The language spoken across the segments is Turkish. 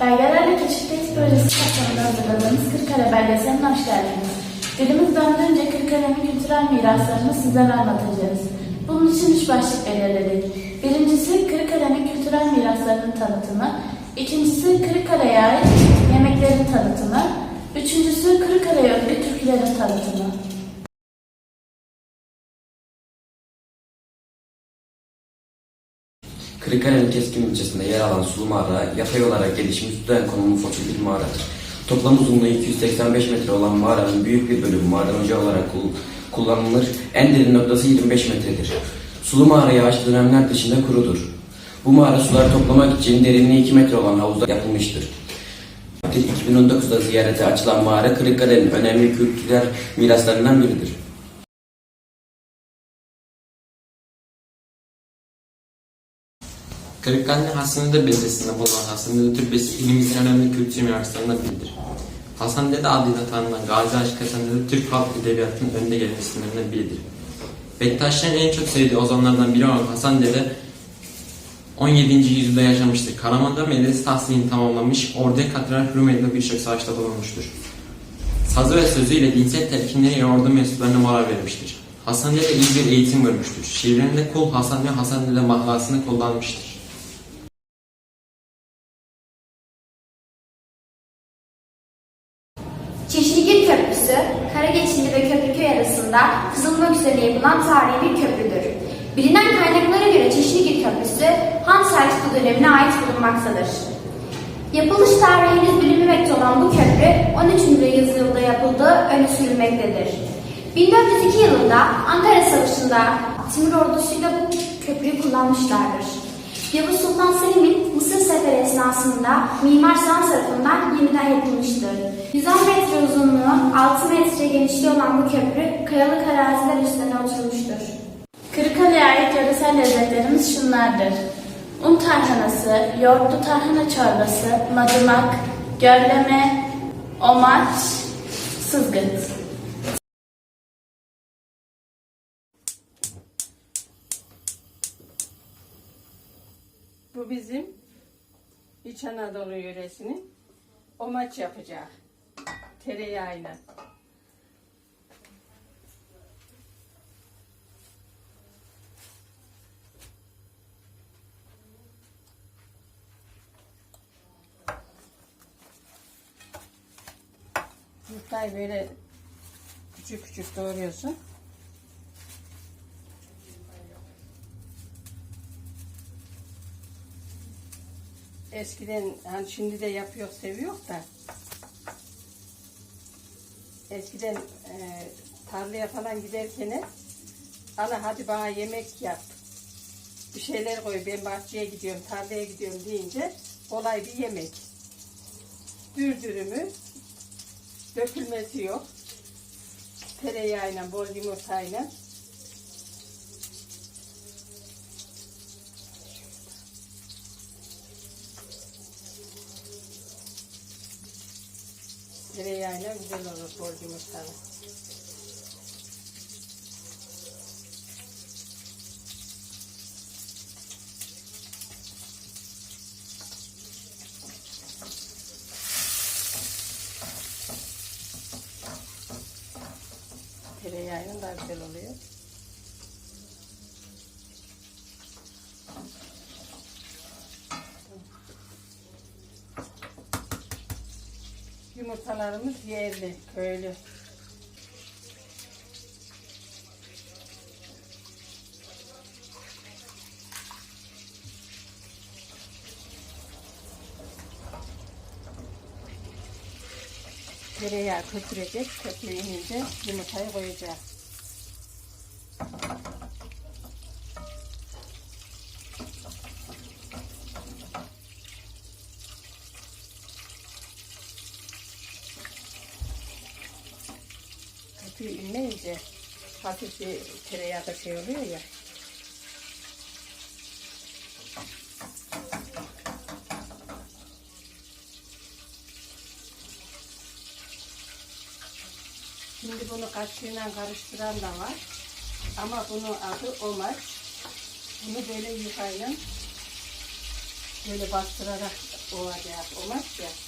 Belgelerle Keşif Test Projesi kapsamında hazırladığımız Kırıkkale belgeseline hoş geldiniz. Dilimiz döndüğünce Kırıkkale'nin kültürel miraslarını sizlere anlatacağız. Bunun için üç başlık belirledik. Birincisi Kırıkkale'nin kültürel miraslarının tanıtımı, ikincisi Kırıkkale'ye ait yemeklerin tanıtımı, üçüncüsü Kırıkkale'ye özgü türkülerin tanıtımı. Kırıkkale'nin Keskin ilçesinde yer alan Sulu Mağara, yatay olarak gelişmiş düzen konumlu fosil bir mağaradır. Toplam uzunluğu 285 metre olan mağaranın büyük bir bölümü maden olarak kul- kullanılır. En derin noktası 25 metredir. Sulu mağara yağış dönemler dışında kurudur. Bu mağara suları toplamak için derinliği 2 metre olan havuzda yapılmıştır. 2019'da ziyarete açılan mağara Kırıkkale'nin önemli kültürel miraslarından biridir. Kırıkkale Hasanlı'da beldesinde bulunan Hasanlı'da Türbesi ilimizin önemli kültür miraslarından biridir. Hasan Dede adıyla tanınan Gazi Aşık Hasan Dede Türk halk edebiyatının önde gelen isimlerinden biridir. Bektaşların en çok sevdiği ozanlardan biri olan Hasan Dede 17. yüzyılda yaşamıştır. Karaman'da medrese tahsilini tamamlamış, orduya katılarak Rumeli'de birçok savaşta bulunmuştur. Sazı ve sözüyle dinsel telkinleri ordu mensuplarına moral vermiştir. Hasan Dede iyi bir eğitim görmüştür. Şiirlerinde Kul Hasan ve Hasan Dede mahlasını kullanmıştır. Çeşnigil Köprüsü, Karageçili ve Köprüköy arasında Yapılan tarihi bir köprüdür. Bilinen kaynaklara göre Çeşnigil Köprüsü Han Selçuklu dönemine ait bulunmaktadır. Yapılış tarihi henüz bilinmemekte olan bu köprü 13. yüzyılda yapıldığı öne sürülmektedir. 1402 yılında Ankara Savaşı'nda Timur ordusuyla bu köprüyü kullanmışlardır. Yavuz Sultan Selim'in Mısır seferi esnasında Mimar Sinan tarafından yeniden yapılmıştır. 110 metre uzunluğu, 6 metre genişliği olan bu köprü kayalık araziler üstüne oturmuştur. Kırıkkale'ye ait yöresel lezzetlerimiz şunlardır. Un tarhanası, yoğurtlu tarhana çorbası, madımak, görleme, omaç, sızgıt. Bizim İç Anadolu yöresinin omaç yapacak. Tereyağıyla. Yufkayı böyle küçük küçük doğruyorsun. Eskiden hani şimdi de yapıyor seviyor da. Eskiden e, tarlaya falan giderken ana hadi bana yemek yap. Bir şeyler koy ben bahçeye gidiyorum tarlaya gidiyorum deyince kolay bir yemek. Dürdürümü dökülmesi yok. Tereyağıyla bol yumurtayla tereyağıyla güzel olur bol yumurtalı. Tereyağıyla daha güzel oluyor. Yumurtalarımız yerli, köylü. Tereyağı köpürecek, köpüğü inince yumurtayı koyacağız. Hafif bir tereyağı da şey oluyor ya. Şimdi bunu kaşığıyla karıştıran da var. Ama bunun adı omaç. Bunu böyle yufayla Böyle bastırarak olacak. Olmaz ya.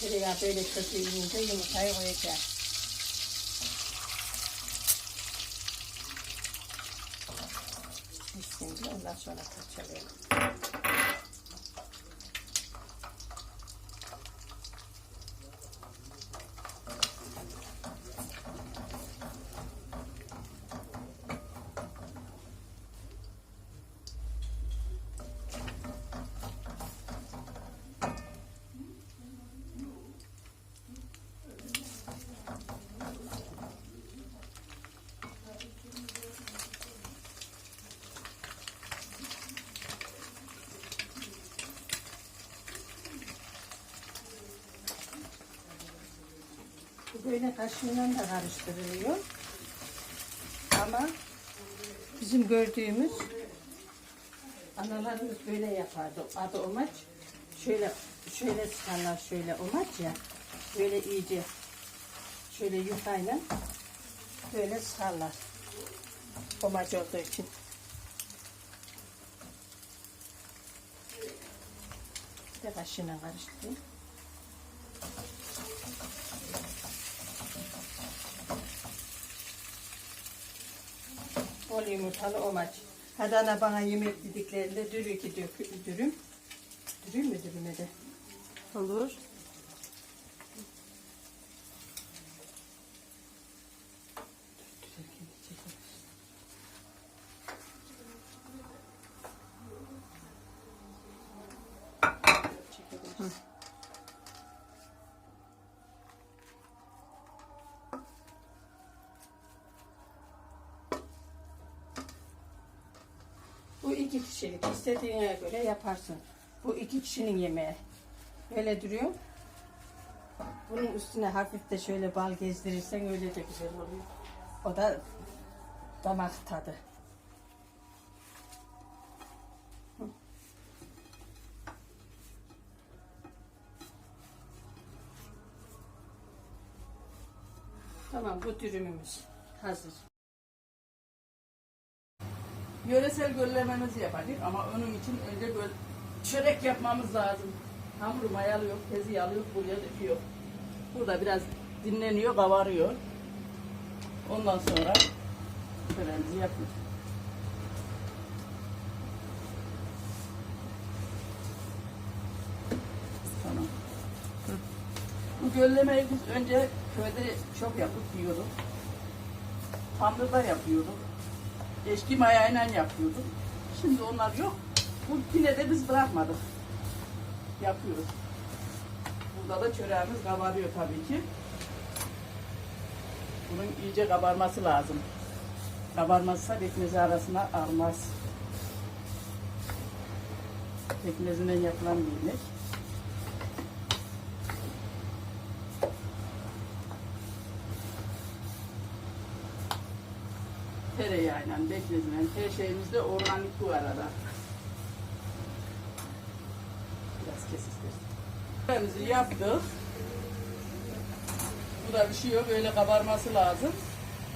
Tereyağı böyle köpüğünce yumurtayı koyacağız. Şimdi ondan sonra kaçalım. Bu böyle kaşığıyla da karıştırılıyor. Ama bizim gördüğümüz analarımız böyle yapardı. Adı omaç. Şöyle şöyle sıkarlar şöyle omaç ya. Böyle iyice şöyle yufayla böyle sıkarlar. Omaç olduğu için. Bir de kaşığıyla karıştırayım. Bol yumurtalı omaç. Hadi ana bana yemek dediklerinde dürü ki dök, dürüm. Dürüm mü dürüme de? Olur. Bu iki kişilik. istediğine göre yaparsın. Bu iki kişinin yemeği. Böyle duruyor. Bunun üstüne hafif de şöyle bal gezdirirsen öyle de güzel oluyor. O da damak tadı. Tamam bu dürümümüz hazır. Yöresel göllememizi yapacak ama onun için önce göl, çörek yapmamız lazım. Hamuru mayalıyor, tezi alıyor, buraya döküyor. Burada biraz dinleniyor, kavarıyor. Ondan sonra çöreğimizi yapıyoruz. Tamam. Bu göllemeyi biz önce köyde çok yapıp yiyorduk. Tandırda yapıyorduk. Eski mayayla yapıyorduk. Şimdi onlar yok. Bu yine de biz bırakmadık. Yapıyoruz. Burada da çöreğimiz kabarıyor tabii ki. Bunun iyice kabarması lazım. Kabarmazsa pekmezi arasına almaz. Pekmezinden yapılan bir yemek. Tereyağıyla, bekleziyle, her şeyimiz de organik bu arada. Biraz kes istersen. Çöreğimizi yaptık. Bu da bir şey yok, öyle kabarması lazım.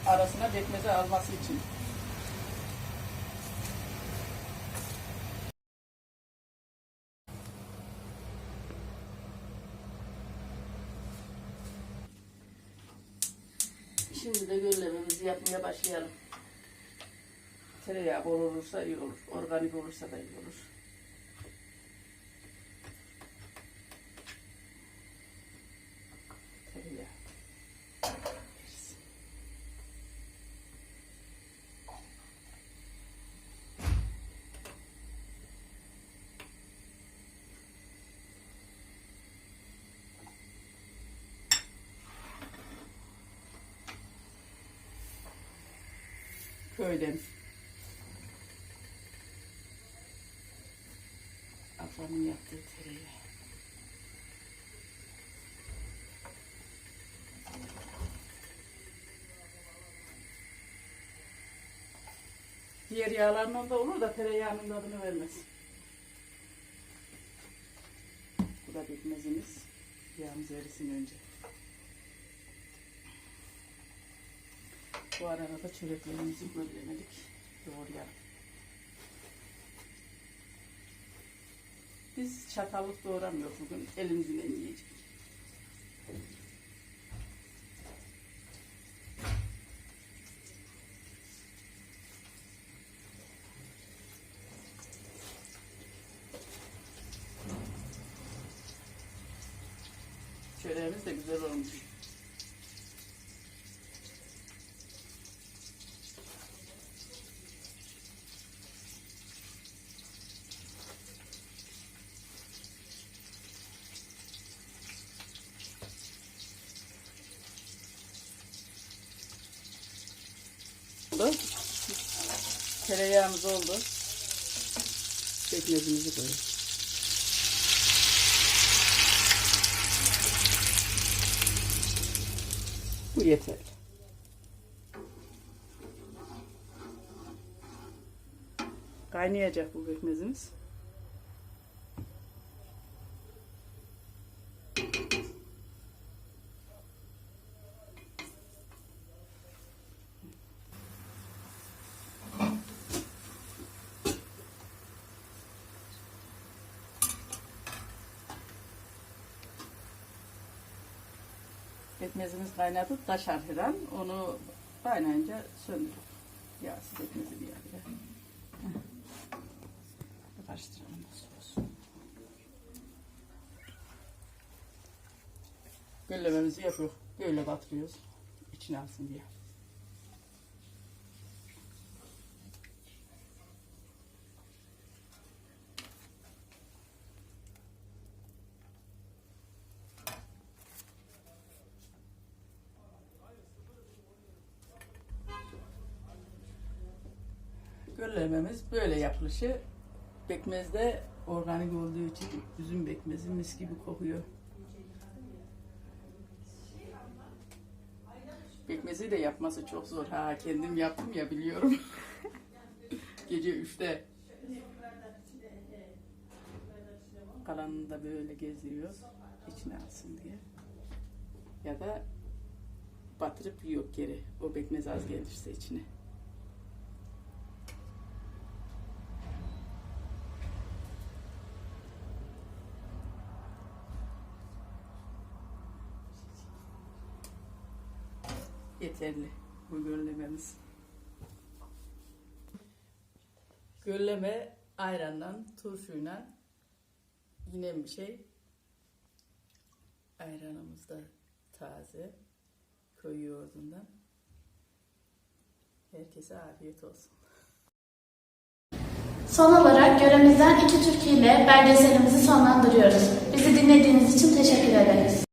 Arasına bekmezi alması için. Şimdi de göllememizi yapmaya başlayalım. Tereyağı bol olursa iyi olur. Organik olursa da iyi olur. Köyden. Ablamın yaptığı tereyağı. Diğer yağlarla da olur da tereyağının tadını vermez. Bu da pekmezimiz. Yağımız erisin önce. Bu arada da çöreklerimizi böllemedik. Doğrayalım. Biz çatallık doğramıyoruz bugün. Elimizle yiyeceğiz. Çöreğimiz de güzel olmuş. Oldu. Tereyağımız oldu. Pekmezimizi koyuyoruz. Bu yeterli. Kaynayacak bu pekmezimiz. Pekmezimiz kaynadı, taşar her. Onu kaynayınca söndürür. Yağsız pekmezi bir yerde. Karıştıralım. Göllememizi yapıyor. Böyle batırıyoruz. İçine alsın diye. Göllememiz böyle yapılışı. Pekmez de organik olduğu için üzüm pekmezi mis gibi kokuyor. Pekmezi de yapması çok zor. Ha kendim yaptım ya biliyorum. Gece üçte. Kalanını da böyle gezdiriyoruz. içine alsın diye. Ya da batırıp yiyor geri. O pekmez az gelirse içine. Yeterli bu göllememiz. Gölleme ayranla, turşuyla yine bir şey. Ayranımız da taze. Köy yoğurdundan. Herkese afiyet olsun. Son olarak göremizden iki türkü ile belgeselimizi sonlandırıyoruz. Bizi dinlediğiniz için teşekkür ederiz.